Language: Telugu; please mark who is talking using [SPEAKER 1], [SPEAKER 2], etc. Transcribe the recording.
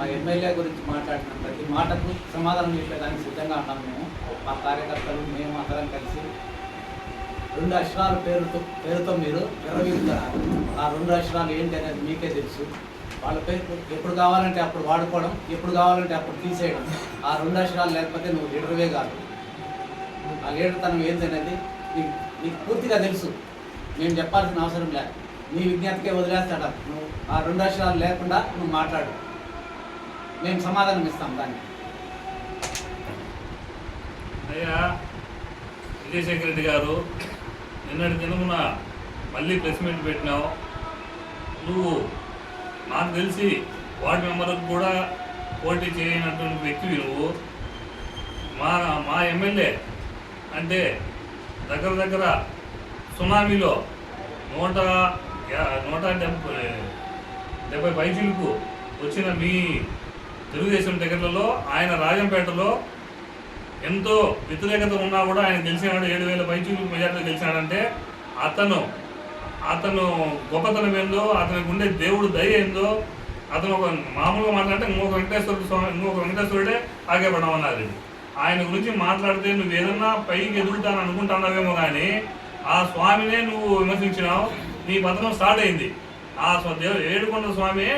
[SPEAKER 1] మా ఎమ్మెల్యే గురించి మాట్లాడిన ప్రతి మాటకు సమాధానం చెప్పేదానికి సిద్ధంగా ఉన్నాం మేము. మా కార్యకర్తలు మేము అందరం కలిసి రెండు అక్షరాల పేరుతో పేరుతో మీరు విరవీగుతున్నారు ఆ రెండు అక్షరాలు ఏంటి అనేది మీకే తెలుసు. వాళ్ళ పేరు ఎప్పుడు కావాలంటే అప్పుడు వాడుకోవడం ఎప్పుడు కావాలంటే అప్పుడు తీసేయడం. ఆ రెండు అక్షరాలు లేకపోతే నువ్వు లీడర్వే కాదు. ఆ లీడర్తనం ఏంటనేది నీకు నీకు పూర్తిగా తెలుసు. మేము చెప్పాల్సిన అవసరం లేదు. నీ విజ్ఞతకే వదిలేస్తాడా? నువ్వు ఆ రెండు అక్షరాలు లేకుండా నువ్వు మాట్లాడు. మేము సమాధానం ఇస్తాం దానికి.
[SPEAKER 2] అయ్యా విజయశేఖర రెడ్డి గారు నిన్నటి దినమున మళ్ళీ ప్రెస్ మీట్ పెట్టినావు. నువ్వు నాకు తెలిసి వార్డు మెంబర్లకు కూడా పోటీ చేయనటువంటి వ్యక్తివి నువ్వు. మా మా ఎమ్మెల్యే అంటే దగ్గర దగ్గర సునామీలో నూట నూట డెబ్బై డెబ్బై పైచీలకు వచ్చిన మీ తెలుగుదేశం టికెట్లలో ఆయన రాజంపేటలో ఎంతో వ్యతిరేకత ఉన్నా కూడా ఆయన గెలిచినాడు. ఏడు వేల పైచీలకు మెజార్టీలో గెలిచినాడంటే అతను అతను గొప్పతనం ఏందో అతనికి ఉండే దేవుడు దయ ఏందో అతను ఒక మామూలుగా మాట్లాడితే ఇంకొక వెంకటేశ్వరుడు స్వామి ఇంకొక వెంకటేశ్వరుడే ఆగేపడమన్నారు ఆయన గురించి మాట్లాడితే నువ్వు ఏదన్నా పైకి ఎదుగుతాను అనుకుంటున్నావేమో కానీ ఆ స్వామినే నువ్వు విమర్శించినావు నీ పతనం స్టార్ట్ అయింది. ఆ స్వ- దేవ ఏడుకొండ స్వామి